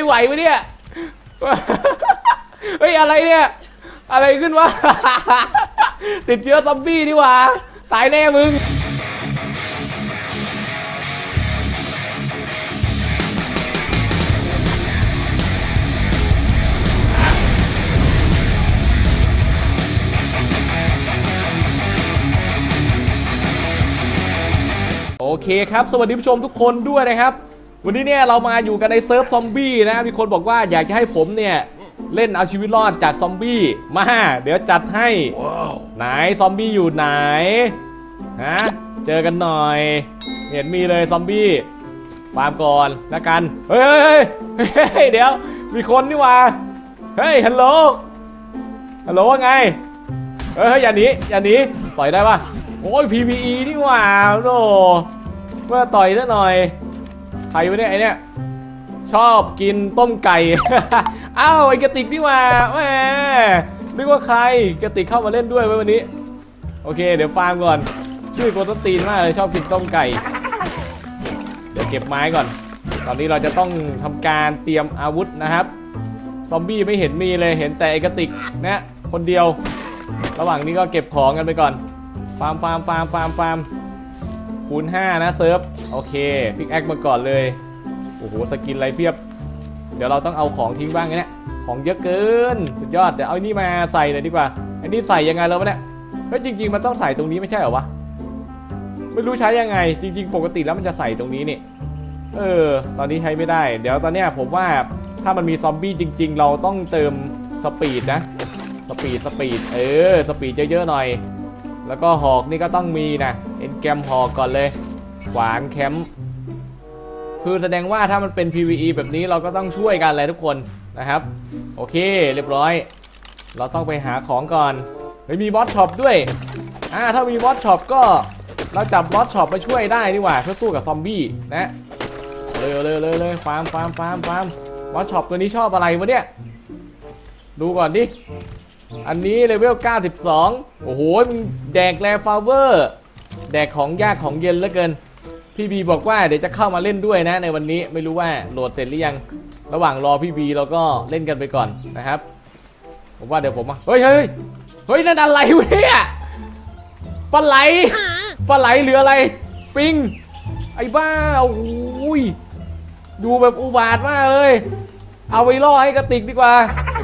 ยไหวไหมเนี่ย เฮ้ยอะไรเนี่ย อะไรขึ้นวะ ติดเชื้อซอมบี้นี่ว่า ตายแน่มึงโอเคครับ สวัสดีผู้ชมทุกคนด้วยนะครับ วันนี้เนี่ยเรามาอยู่กันในเซิร์ฟซอมบี้นะ มีคนบอกว่าอยากจะให้ผมเนี่ย เล่นเอาชีวิตรอดจากซอมบี้มา เดี๋ยวจัดให้ ไหนซอมบี้อยู่ไหน ฮะ เจอกันหน่อย เห็นมีเลยซอมบี้ฟาร์มก่อนแล้วกัน เฮ้ยเฮ้ยเดี๋ยว มีคนนี่ว่า เฮ้ยฮัลโหลฮัลโหลว่าไง เฮ้ยอย่าหนีอย่าหนีต่อยได้ปะโอ้ย PPE นี่หว่าโธ่เมื่อต่อยซะหน่อย ใครวะเนี่ยไอเนี่ยชอบกินต้มไก่ อ้าวไอกระติกนี่หว่าแหมนึกว่าใครกระติกเข้ามาเล่นด้วยไว้วันนี้ โอเค เดี๋ยวฟาร์มก่อน ชื่อโกตตีนมากเลยชอบกินต้มไก่ เดี๋ยวเก็บไม้ก่อน ตอนนี้เราจะต้องทำการเตรียมอาวุธนะครับ ซอมบี้ไม่เห็นมีเลยเห็นแต่ไอกระติกนะคนเดียว ระหว่างนี้ก็เก็บของกันไปก่อน ฟาร์มฟาร์มฟาร์มฟาร์มฟาร์ม คูณ5นะเซิร์ฟโอเคพิกแอคมาก่อนเลยโอ้โหสกินไรเพียบ เดี๋ยวเราต้องเอาของทิ้งบ้างเนี่ยของเยอะเกินสุดยอดเดี๋ยวเอานี่มาใส่หน่อยดีกว่า อันนี้ใส่ยังไงแล้ววะเนี่ยเฮ้ยจริง ๆ มันต้องใส่ตรงนี้ไม่ใช่เหรอวะไม่รู้ใช้ยังไง จริง ๆ ปกติแล้วมันจะใส่ตรงนี้นี่เออ ตอนนี้ใช้ไม่ได้ เดี๋ยวตอนเนี้ยผมว่าถ้ามันมีซอมบี้จริง ๆ เราต้องเติมสปีดนะสปีดสปีดเออสปีดเยอะๆหน่อย แล้วก็หอกนี่ก็ต้องมีนะเอ็นแกมหอกก่อนเลยขวานแคมป์คือแสดงว่าถ้ามันเป็น PVE แบบนี้เราก็ต้องช่วยกันเลยทุกคนนะครับ โอเคเรียบร้อย เราต้องไปหาของก่อนเฮ้ยมีบอสช็อปด้วยอ่าถ้ามีบอสช็อปก็เราจับบอสช็อปไปช่วยได้นี่หว่าเพื่อสู้กับซอมบี้นะเลยเลยเลยเลยฟาร์มฟาร์มฟาร์มฟาร์มบอสช็อปตัวนี้ชอบอะไรวะเนี่ยดูก่อนดิ อันนี้เลเวล 92 โอ้โหมึงแดกแรฟาเวอร์ แดกของยากของเย็นเหลือเกิน พี่บีบอกว่าเดี๋ยวจะเข้ามาเล่นด้วยนะในวันนี้ไม่รู้ว่าโหลดเสร็จหรือยัง ระหว่างรอพี่บีเราก็เล่นกันไปก่อนนะครับ ผมว่าเดี๋ยวผมมาเฮ้ยเฮ้ยเฮ้ยนั่นอะไรวะเนี่ยปลาไหลปลาไหลหรืออะไร ปิง ไอ้บ้าโอ้ยดูแบบอุบาทมากเลย เอาไปล่อให้กระติกดีกว่า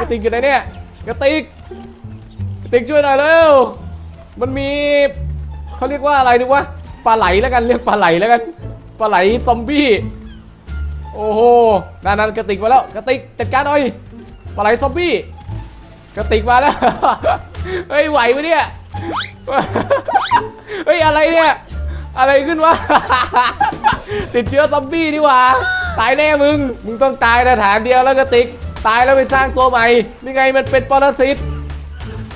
กระติกอยู่ไหนเนี่ยกระติก ติ๊กช่วยหน่อยเร็ว มันมีเขาเรียกว่าอะไรดีวะปลาไหลแล้วกันเรียกปลาไหลแล้วกันปลาไหลซอมบี้โอ้โหนั่นนั่นกระติกมาแล้วกระติกจัดการหน่อยปลาไหลซอมบี้กระติกมาแล้วเฮ้ยไหวไหมเนี่ยเฮ้ยอะไรเนี่ยอะไรขึ้นวะติดเชื้อซอมบี้นี่ว่าตายแน่มึง มึงต้องตายนะฐานเดียวแล้วก็ติก ตายแล้วไปสร้างตัวใหม่ นี่ไงมันเป็นปรสิต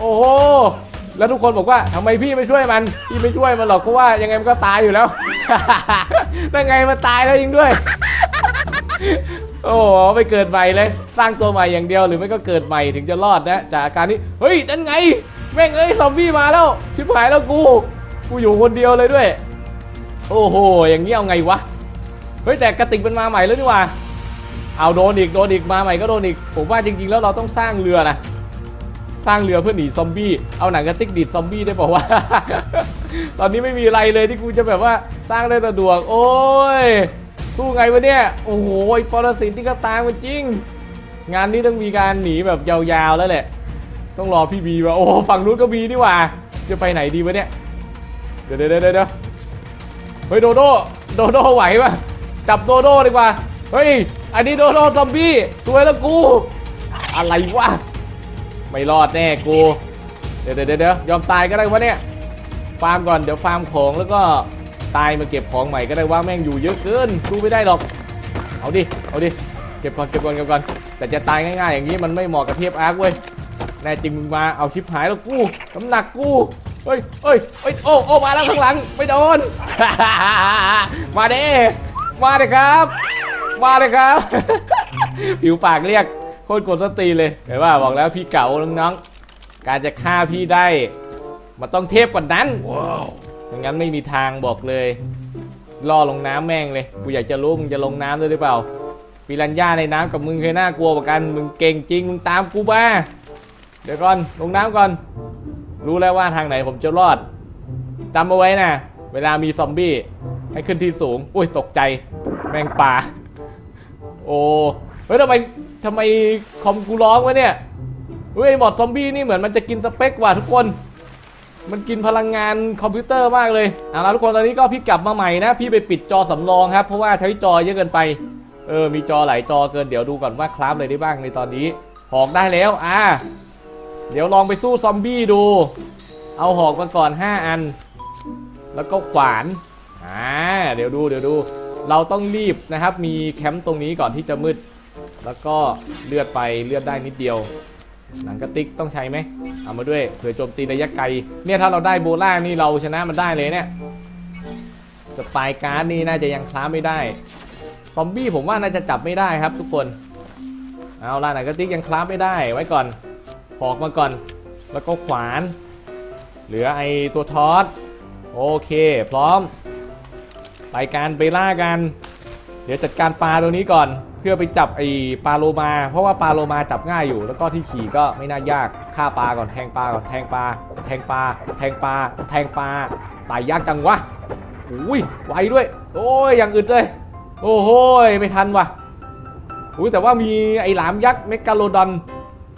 โอ้โหแล้วทุกคนบอกว่าทำไมพี่ไม่ช่วยมันพี่ไม่ช่วยมันหรอกเพราะว่ายังไงมันก็ตายอยู่แล้วยังไงมันตายแล้วยิงด้วย โอ้โหไปเกิดใหม่เลย สร้างตัวใหม่อย่างเดียวหรือไม่ก็เกิดใหม่ถึงจะรอดนะจากอาการนี้เฮ้ยนั่นไง แม่งเอ้ยซอมบี้มาแล้วชิบหายแล้วกู กูอยู่คนเดียวเลยด้วย โอ้โหอย่างนี้เอาไงวะเฮ้ยแต่กระติกมันมาใหม่แล้วนี่ว่าเอาโดนอีกโดนอีกมาใหม่ก็โดนอีกผมว่าจริงๆแล้วเราต้องสร้างเรือนะ สร้างเรือเพื่อหนีซอมบี้เอาหนังกระติกดีดซอมบี้ได้บอกว่า ตอนนี้ไม่มีอะไรเลยที่กูจะแบบว่าสร้างได้สะดวก โอ้ยสู้ไงวะเนี่ยโอ้โหไอ้ปรสิตที่ก็ตามมาจริง งานนี้ต้องมีการหนีแบบยาวๆแล้วแหละ ต้องรอพี่บีว่าโอ้โหฝั่งนู้นก็มีนี่หว่า จะไปไหนดีวะเนี่ยเดี๋ยวเดี๋ยวเดี๋ยวเดี๋ยวเฮ้ยโดโดโดโดไหวปะจับโดโดดีกว่าเฮ้ยอันนี้โดโดซอมบี้สวยแล้วกู อะไรวะ ไม่รอดแน่กูเดี๋ยวเดี๋ยวเดี๋ยวยอมตายก็ได้วะเนี่ยฟาร์มก่อนเดี๋ยวฟาร์มของแล้วก็ตายมาเก็บของใหม่ก็ได้ว่าแม่งอยู่เยอะเกินสู้ไม่ได้หรอกเอาดิเอาดิเก็บก่อนเก็บก่อนเก็บก่อนแต่จะตายง่ายๆ อย่างนี้มันไม่เหมาะกับเทียบอาร์คเว้ยแน่จริงมึงมาเอาชิปหายแล้วกูน้ำหนักกูเฮ้ยเฮ้ยเฮ้ยโอ้โอ้มาแล้วข้างหลังไม่โดน มาเด้มาเด้ครับ มาเลยครับ ผิวปากเรียก คตรกดสตีเลยเห็นว่าบอกแล้วพี่เก๋าน้องๆ การจะฆ่าพี่ได้ มันต้องเทพกว่านั้นไม่งั้นไม่มีทางบอกเลยล่อลงน้ำแม่งเลย กูอยากจะรู้มึงจะลงน้ำด้วยหรือเปล่าปิรันย่าในน้ำกับมึงเคยน่ากลัวกว่ากัน มึงเก่งจริง มึงตามกูมาเดี๋ยวก่อน ลงน้ำก่อน รู้แล้วว่าทางไหนผมจะรอดจำเอาไว้นะ เวลามีซอมบี้ให้ขึ้นที่สูง อุ้ยตกใจ แมงป่า โอ้ เฮ้ยทำไม ทำไมคอมกูร้องวะเนี่ยเฮ้ยหมอดซอมบี้นี่เหมือนมันจะกินสเปคว่ะทุกคน มันกินพลังงานคอมพิวเตอร์มากเลยเอาละทุกคนตอนนี้ก็พี่กลับมาใหม่นะ พี่ไปปิดจอสำรองครับ เพราะว่าใช้จอเยอะเกินไป เออ มีจอหลายจอเกิน เดี๋ยวดูก่อนว่าคราฟอะไรได้บ้างในตอนนี้ หอกได้แล้ว อ่า เดี๋ยวลองไปสู้ซอมบี้ดู เอาหอกมาก่อน 5 อัน แล้วก็ขวาน อ่า เดี๋ยวดู เดี๋ยวดู เราต้องรีบนะครับ มีแคมป์ตรงนี้ก่อนที่จะมืด แล้วก็เลือดไปเลือดได้นิดเดียว หนังกระติกต้องใช้ไหมเอามาด้วยเผื่อโจมตีระยะไกลเนี่ยถ้าเราได้โบล่านี่เราชนะมันได้เลยเนี่ยสปายการ์ดนี่น่าจะยังคล้าไม่ได้ซอมบี้ผมว่าน่าจะจับไม่ได้ครับทุกคนเอาล่ะหนังกระติกยังคล้าไม่ได้ไว้ก่อนหอกมาก่อน แล้วก็ขวาน เหลือไอตัวทอสโอเค พร้อม ไปการไปล่ากัน เดี๋ยวจัดการปลาตัวนี้ก่อน เพื่อไปจับไอปลาโลมา เพราะว่าปลาโลมาจับง่ายอยู่ แล้วก็ที่ขี่ก็ไม่น่ายากฆ่าปลาก่อนแทงปลาก่อนแทงปลาแทงปลาแทงปลาแทงปลาตายยากจังวะอุ้ยไวด้วย โอ้ยอย่างอึดเลยโอ้โหยไม่ทันวะอุ้ยแต่ว่ามีไอหลามยักษ์เมกาโลดอน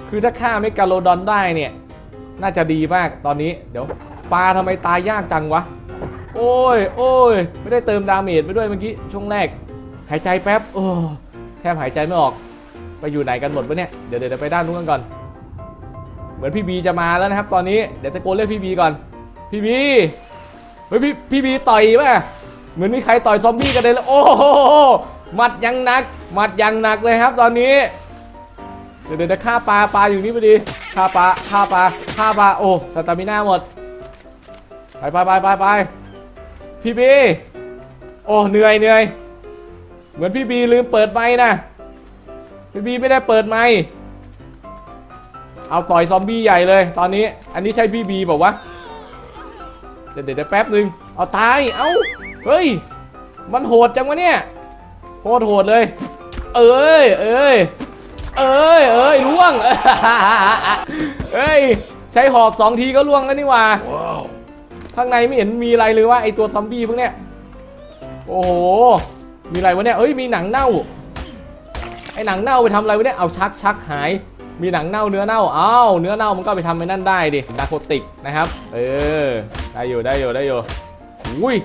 คือถ้าฆ่าเมกาโลดอนได้เนี่ย น่าจะดีมากตอนนี้เดี๋ยวปลาทำไมตายยากจังวะโอ้ยโอ้ยไม่ได้เติมดาเมจไปด้วยเมื่อกี้ช่วงแรก หายใจแป๊บโอ้ แทบหายใจไม่ออกไปอยู่ไหนกันหมดวะเนี่ยเดี๋ยวเดี๋ยวไปด้านนู้นกันก่อน เหมือนพี่บีจะมาแล้วนะครับ ตอนนี้เดี๋ยวจะโกนเรียกพี่บีก่อนพี่บีเฮ้ยพี่พี่บีต่อยป่ะเหมือนมีใครต่อยซอมบี้กันเลยแล้วโอ้โหหมัดยังหนักหมัดยังหนักเลยครับ ตอนนี้ เดี๋ยวเดี๋ยวจะฆ่าปลาปลาอยู่นี่พอดีฆ่าปลาฆ่าปลาฆ่าปลาโอ้สตามิน่าหมดไปไปไปไปไปพี่บีโอ้เหนื่อยเหนื่อย เหมือนพี่บีลืมเปิดไม้นะ พี่บีไม่ได้เปิดไม้เอาต่อยซอมบี้ใหญ่เลย ตอนนี้ อันนี้ใช่พี่บีบอกว่าวะเดี๋ยวเดี๋ยวเดี๋ยวแป๊บหนึ่งเอาตาย เอ้า เฮ้ย มันโหดจังวะเนี่ยโคตรโหดเลย เอ้ย เอ้ย เอ้ย เอ้ยล่วง เอ้ย ใช้หอกสองทีก็ล่วงแล้วนี่หว่าข้างในไม่เห็นมีอะไรเลยว่าไอตัวซอมบี้พวกเนี้ย โอ้โห มีอะไรวะเนี่ยเอ้ยมีหนังเน่าไอหนังเน่าไปทำอะไรวะเนี่ยเอาชักชักหาย มีหนังเน่าเนื้อเน่าอ้าวเนื้อเน่ามันก็ไปทำไปนั่นได้ดินาโคติกนะครับ เออได้อยู่ได้อยู่ได้อยู่อุ้ย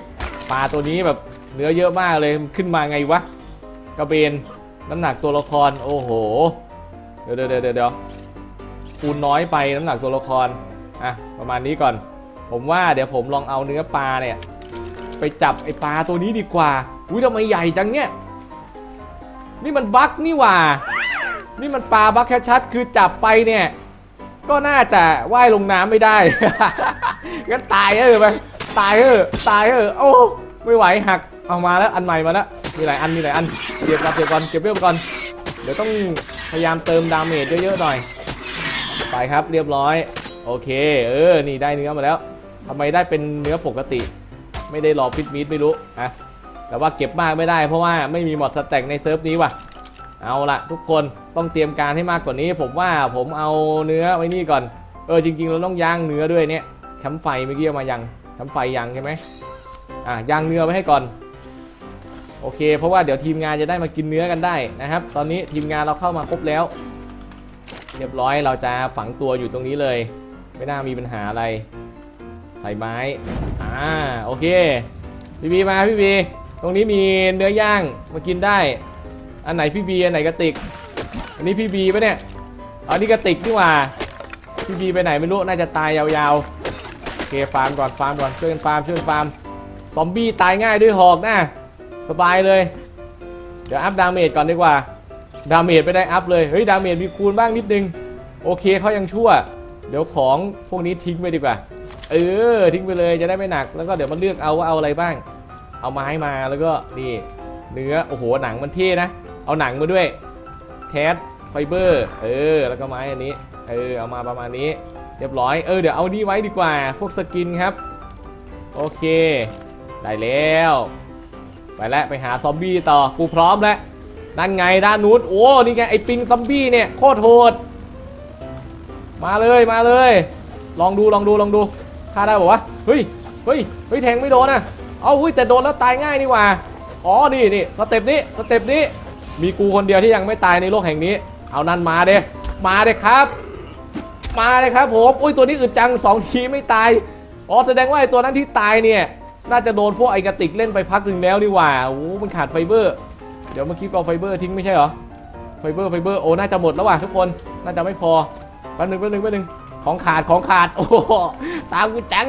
ปลาตัวนี้แบบเนื้อเยอะมากเลยมันขึ้นมาไงวะกระเบนน้ำหนักตัวละครโอ้โหเดี๋ยวเดี๋ยวเดี๋ยวเดี๋ยวคูณน้อยไปน้ำหนักตัวละครอะประมาณนี้ก่อน ผมว่าเดี๋ยวผมลองเอาเนื้อปลาเนี่ย ไปจับไอปลาตัวนี้ดีกว่า อุ้ยทำไมใหญ่จังเนี่ย นี่มันบั๊กนี่หว่า นี่มันปลาบั๊กชัดๆคือจับไปเนี่ย ก็น่าจะว่ายลงน้ำไม่ได้ งั้นตายเออไปตายเออตายเออโอ้ไม่ไหวหักเอามาแล้วอันใหม่มาแล้วมีหลายอันมีหลายอันเก็บก่อนเก็บก่อนเก็บเวลก่อนเดี๋ยวต้องพยายามเติมดาเมจเยอะๆหน่อย ไปครับเรียบร้อย โอเค เออ นี่ได้เนื้อมาแล้วทำไมได้เป็นเนื้อปกติ ไม่ได้รอฟิตมีดไม่รู้อะ แต่ว่าเก็บมากไม่ได้เพราะว่าไม่มีหมดสแต็กในเซิร์ฟนี้ว่ะ เอาละทุกคนต้องเตรียมการให้มากกว่านี้ ผมว่าผมเอาเนื้อไว้นี่ก่อน เออจริง ๆ เราต้องย่างเนื้อด้วยเนี่ยแคมไฟเมื่อกี้เอามายังแคมไฟยังใช่ไหมอะย่างเนื้อไว้ให้ก่อน โอเค เพราะว่าเดี๋ยวทีมงานจะได้มากินเนื้อกันได้นะครับ ตอนนี้ทีมงานเราเข้ามาครบแล้ว เรียบร้อยเราจะฝังตัวอยู่ตรงนี้เลย ไม่น่ามีปัญหาอะไร ใส่ไม้อ่าโอเคพี่บีมาพี่บี ตรงนี้มีเนื้อย่างมากินได้ อันไหนพี่บีอันไหนกระติก อันนี้พี่บีปะเนี่ยอันนี้กระติกนี่ว่า พี่บีไปไหนไม่รู้น่าจะตายยาวๆโอเคฟาร์มก่อนฟาร์มก่อนช่วยกันฟาร์มช่วยกันฟาร์มซอมบี้ตายง่ายด้วยหอกนะสบายเลย เดี๋ยวอัพดาเมจก่อนดีกว่า ดาเมจไม่ได้อัพเลยเฮ้ยดาเมจมีคูณบ้างนิดนึงโอเคเขายังชั่ว เดี๋ยวของพวกนี้ทิ้งไปดีกว่า เออทิ้งไปเลยจะได้ไม่หนักแล้วก็เดี๋ยวมาเลือกเอาว่าเอาอะไรบ้าง เอาไม้มาแล้วก็นี่เนื้อโอ้โหหนังมันเท่นะ เอาหนังมาด้วยแทสไฟเบอร์เออแล้วก็ไม้อันนี้เออเอามาประมาณนี้ เรียบร้อยเออเดี๋ยวเอานี่ไว้ดีกว่าพวกสกินครับ โอเค ได้แล้ว ไปแล้วไปหาซอมบี้ต่อกูพร้อมแล้วด้านไงด้านนู้นโอ้นี่ไงไอปิงซัมบี้เนี่ยโคตรโหดมาเลยมาเลย ลองดูลองดูลองดูฆ่าได้บอกว่าวะเฮ้ยเฮ้ยเฮ้ยแทงไม่โดนนะ เอาเฮ้ยแต่โดนแล้วตายง่ายนี่ว่าอ๋อนี่นี่สเต็ปนี้สเต็ปนี้ มีกูคนเดียวที่ยังไม่ตายในโลกแห่งนี้ เอานั่นมาเด้มาเด้ครับ มาเลยครับผมอุ้ยตัวนี้อึดจังสองทีไม่ตายอ๋อแสดงว่าไอ้ตัวนั้นที่ตายเนี่ยน่าจะโดนพวกไอกระติกเล่นไปพักหนึ่งแล้วนี่ว่าโอ้มันขาดไฟเบอร์ เดี๋ยวเมื่อกี้เอาไฟเบอร์ทิ้งไม่ใช่เหรอไฟเบอร์ไฟเบอร์โอ้น่าจะหมดแล้วว่ะทุกคนน่าจะไม่พอแป๊บนึงแป๊บนึงแป๊บนึงของขาดของขาดโอ้โหตามกูจัง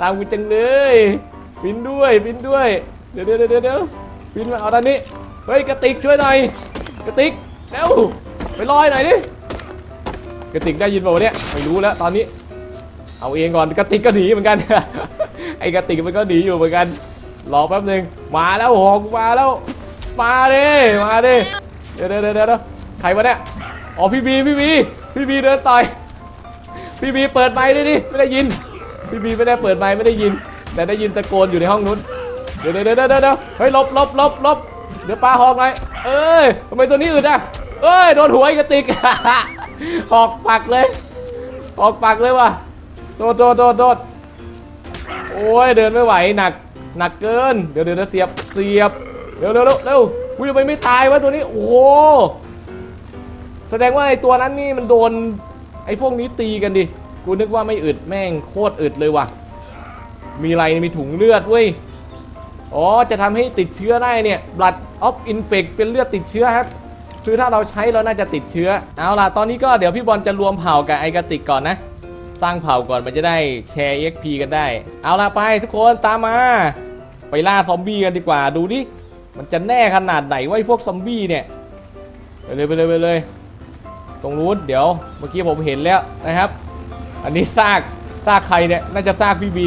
ตามกูจังเลย ฟินด้วยฟินด้วย เดี๋ยวเดี๋ยวเดี๋ยวเดี๋ยวฟินมาเอาด้านนี้ เฮ้ยกระติกช่วยหน่อยกระติกเร็วไปลอยหน่อยดิกระติกได้ยินเปล่าวเนี่ยไม่รู้แล้วตอนนี้ เอาเองก่อนกระติกก็หนีเหมือนกัน ไอ้กระติกมันก็หนีอยู่เหมือนกัน รอแป๊บนึงมาแล้วหอกมาแล้ว มาดิมาดิเดี๋ยวเดี๋ยวเดี๋ยวเดี๋ยวใครวะเนี่ยอ๋อพี่บีพี่บีพี่บีเดินต่อยพี่บีเปิดไมค์ด้วยดิไม่ได้ยินพี่บีไม่ได้เปิดไมค์ไม่ได้ยิน แต่ได้ยินตะโกนอยู่ในห้องนู้นเดี๋ยวเดี๋ยวเดี๋ยวเดี๋ยวเดี๋ยวเฮ้ยลบลบลบลบเดี๋ยวปลาหอกหน่อยเอ้ยทำไมตัวนี้อึดอะเอ้ยโดนหัวไอ้กระติกหอกปักเลยหอกปักเลยว่ะโดดโดดโดดโดดโอ้ยเดินไม่ไหวหนักหนักเกินเดี๋ยวเดี๋ยวเดี๋ยวเสียบเสียบเร็วเร็วเร็วเร็วอุ้ยทำไมไม่ตายวะตัวนี้โอ้โหแสดงว่าไอ้ตัวนั้นนี่มันโดนไอ้พวกนี้ตีกันดิกูนึกว่าไม่อึดแม่งโคตรอึดเลยว่ะ มีอะไรมีถุงเลือดเว้ย อ๋อ จะทำให้ติดเชื้อได้เนี่ย blood of infect เป็นเลือดติดเชื้อครับ คือถ้าเราใช้เราน่าจะติดเชื้อ เอาล่ะ ตอนนี้ก็เดี๋ยวพี่บอลจะรวมเผ่ากับไอกระติกก่อนนะ สร้างเผ่าก่อนมันจะได้แชร์ EXP กันได้ เอาล่ะไปทุกคนตามมา ไปล่าซอมบี้กันดีกว่า ดูดิ มันจะแน่ขนาดไหนวะไอ้พวกซอมบี้เนี่ย ไปเลยไปเลยไปเลย ตรงนู้นเดี๋ยวเมื่อกี้ผมเห็นแล้วนะครับ อันนี้ซากซากใครเนี่ย น่าจะซากพี่บี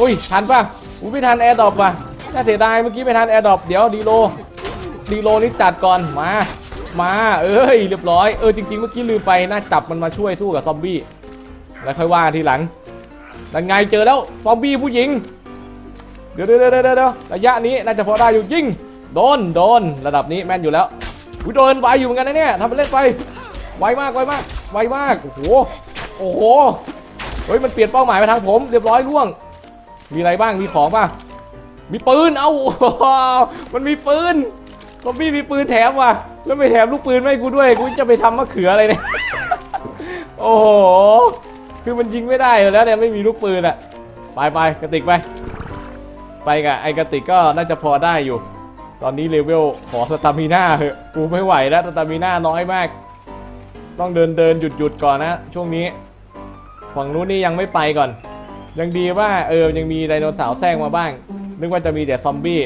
อุ้ยทันปะอุ้ยไม่ทันแอร์ดรอปว่ะน่าเสียดายเมื่อกี้ไม่ทันแอร์ดรอปเดี๋ยวดีโลดีโลนี่จัดก่อนมา มาเอ้ยเรียบร้อยเออจริงๆเมื่อกี้ลืมไปน่าจับมันมาช่วยสู้กับซอมบี้แล้วค่อยว่าทีหลังนั่นไงเจอแล้วซอมบี้ผู้หญิงเดี๋ยวเดี๋ยวเดี๋ยวเดี๋ยวระยะนี้น่าจะพอได้อยู่ยิงโดนโดนระดับนี้แม่นอยู่แล้วอุ้ยโดนไวอยู่เหมือนกันนะเนี่ยทำไปเล่นไปไวมากไวมากไวมากโอ้โหโอ้โหเฮ้ยมันเปลี่ยนเป้าหมายมาทางผมเรียบร้อยล่วง มีอะไรบ้าง มีของป่ะ มีปืน เอ้า มันมีปืน ซอมบี้มีปืนแถมว่ะ แล้วไม่แถมลูกปืนไม่กูด้วย กูจะไปทำมะเขืออะไรเนี่ย โอ้โห คือมันยิงไม่ได้อยู่แล้วเนี่ยไม่มีลูกปืนอะไปไปกระติกไป ไปกับไอ้กระติกก็น่าจะพอได้อยู่ ตอนนี้เลเวลขอสตามิน่าเหอะ กูไม่ไหวแล้วสตามิน่าน้อยมาก ต้องเดินเดินหยุดหยุดก่อนนะช่วงนี้ ฝั่งนู้นนี่ยังไม่ไปก่อน ยังดีว่าเออยังมีไดโนเสาร์แทรกมาบ้าง นึกว่าจะมีแต่ซอมบี้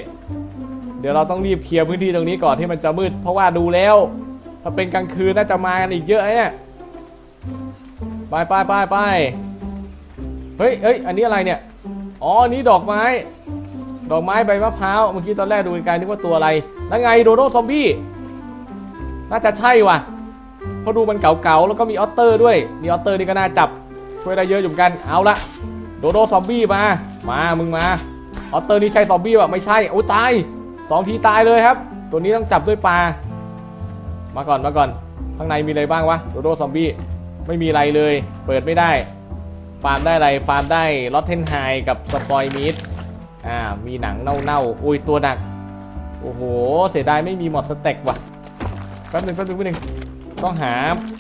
เดี๋ยวเราต้องรีบเคลียร์พื้นที่ตรงนี้ก่อนที่มันจะมืด เพราะว่าดูแล้ว ถ้าเป็นกลางคืนน่าจะมากันอีกเยอะเนี่ยไปไปไปไปเฮ้ยเฮ้ยอันนี้อะไรเนี่ย อ๋อนนี้ดอกไม้ ดอกไม้ใบมะพร้าว เมื่อกี้ตอนแรกดูไกลๆนึกว่าตัวอะไร แล้วไงโดโดซอมบี้ น่าจะใช่ว่ะ เพราะดูมันเก่าๆ แล้วก็มีออตเตอร์ด้วยนี่ออตเตอร์นี่ก็น่าจับ ช่วยได้เยอะอยู่มกัน เอาละ ดโดซอมบี้มา มามึงมาออเตอร์นี่ใช่ซอมบี้ป่ะไม่ใช่โอ้ตายสองทีตายเลยครับ ตัวนี้ต้องจับด้วยปลา มาก่อนมาก่อน ข้างในมีอะไรบ้างวะโดโดซอมบี้ไม่มีอะไรเลย เปิดไม่ได้ ฟาร์มได้อะไร ฟาร์มได้ลอตเทนไฮกับสปอยมิดอ่ามีหนังเน่าๆอุ้ยตัวหนัก โอ้โห เสียดายไม่มีหมดสเต็กว่ะแป๊บหนึงแป๊บหนึงแป๊บหนึงต้องหา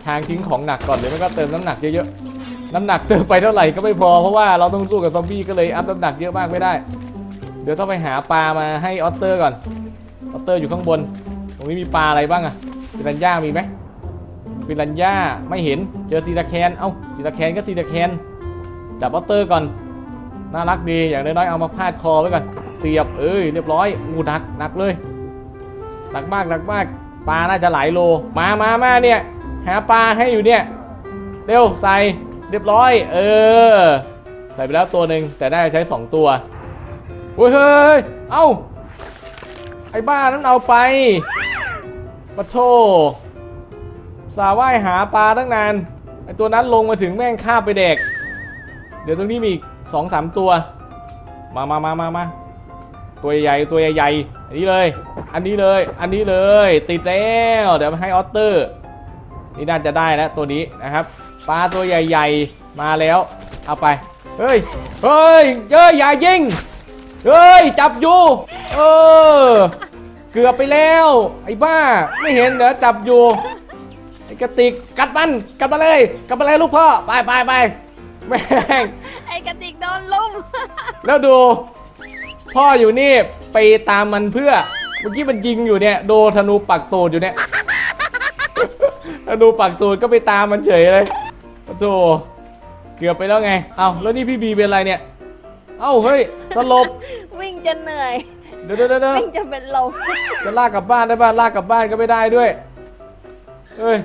ทางทิ้งของหนักก่อนหรือไม่ก็เติมน้ำหนักเยอะๆ น้ำหนักเติมไปเท่าไหร่ก็ไม่พอเพราะว่าเราต้องสู้กับซอมบี้ก็เลยอัพน้ำหนักเยอะมากไม่ได้ เดี๋ยวต้องไปหาปลามาให้ออตเตอร์ก่อนออตเตอร์อยู่ข้างบน ตรงนี้มีปลาอะไรบ้างอะปิรันย่ามีไหมปิรันย่าไม่เห็นเจอซีตาแคนเอ้าซีตาแคนก็ซีตาแคนจับออตเตอร์ก่อนน่ารักดีอย่างน้อยๆเอามาพาดคอไว้ก่อนเสียบเอ้ยเรียบร้อยอู้หนักหนักเลยหนักมากหนักมากปลาน่าจะหลายโลมามามาเนี่ยหาปลาให้อยู่เนี่ยเร็วใส่ เรียบร้อย เออ ใส่ไปแล้วตัวหนึ่งแต่ได้ใช้ 2 ตัวโอ้ยเฮ้ยเอ้า ไอ้บ้านั้นเอาไปปะโทสาว่ายหาปลาตั้งนาน ไอ้ตัวนั้นลงมาถึงแม่งฆ่าบไปเด็ก เดี๋ยวตรงนี้มีอีกสองสามตัว มามามามามาตัวใหญ่ตัวใหญ่อันนี้เลย อันนี้เลย อันนี้เลย ติดแล้ว เดี๋ยวมาให้ออตเตอร์ นี่น่าจะได้แล้วตัวนี้นะครับ ปลาตัวใหญ่ๆ มาแล้ว เอาไป เฮ้ย เฮ้ยเฮ้ยอย่ายิง เฮ้ย จับอยู่ เออ เกือบไปแล้ว ไอ้บ้า ไม่เห็นเหรอ จับอยู่ ไอ้กระติก กัดมัน กัดมาเลย กัดมาเลยลูกพ่อ ไปไปไปแม่ง ไอ้กระติกโดนลุม แล้วดู พ่ออยู่นี่ ไปตามมันเพื่อ เมื่อกี้มันยิงอยู่เนี่ย โดนธนูปักตูดอยู่เนี่ยธนูปักตูดก็ไปตามมันเฉยเลย โอ้โธ่เกือบไปแล้วไง เอาแล้วนี่พี่บีเป็นอะไรเนี่ย เอ้าเฮ้ยสลบ วิ่งจนเหนื่อย เดี๋ยวเดี๋ยวเดี๋ยววิ่งจนเป็นลมจะลากกลับบ้านได้บ้านลากกลับบ้านก็ไม่ได้ด้วย เฮ้ย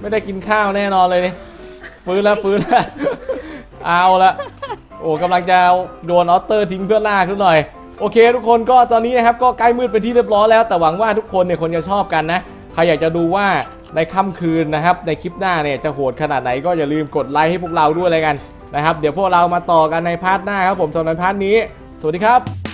ไม่ได้กินข้าวแน่นอนเลยนี่ฟื้นแล้วฟื้นแล้วเอาละโอ้กำลังจะโดนออตเตอร์ทิ้งเพื่อลากขึ้นหน่อย โอเค ทุกคนก็ตอนนี้นะครับก็ใกล้มืดเป็นที่เรียบร้อยแล้วแต่หวังว่าทุกคนเนี่ยคนจะชอบกันนะใครอยากจะดูว่า ในค่ำคืนนะครับในคลิปหน้าเนี่ยจะโหดขนาดไหนก็อย่าลืมกดไลค์ให้พวกเราด้วยเลยกันนะครับ เดี๋ยวพวกเรามาต่อกันในพาร์ทหน้าครับผมสำหรับพาร์ทนี้ สวัสดีครับ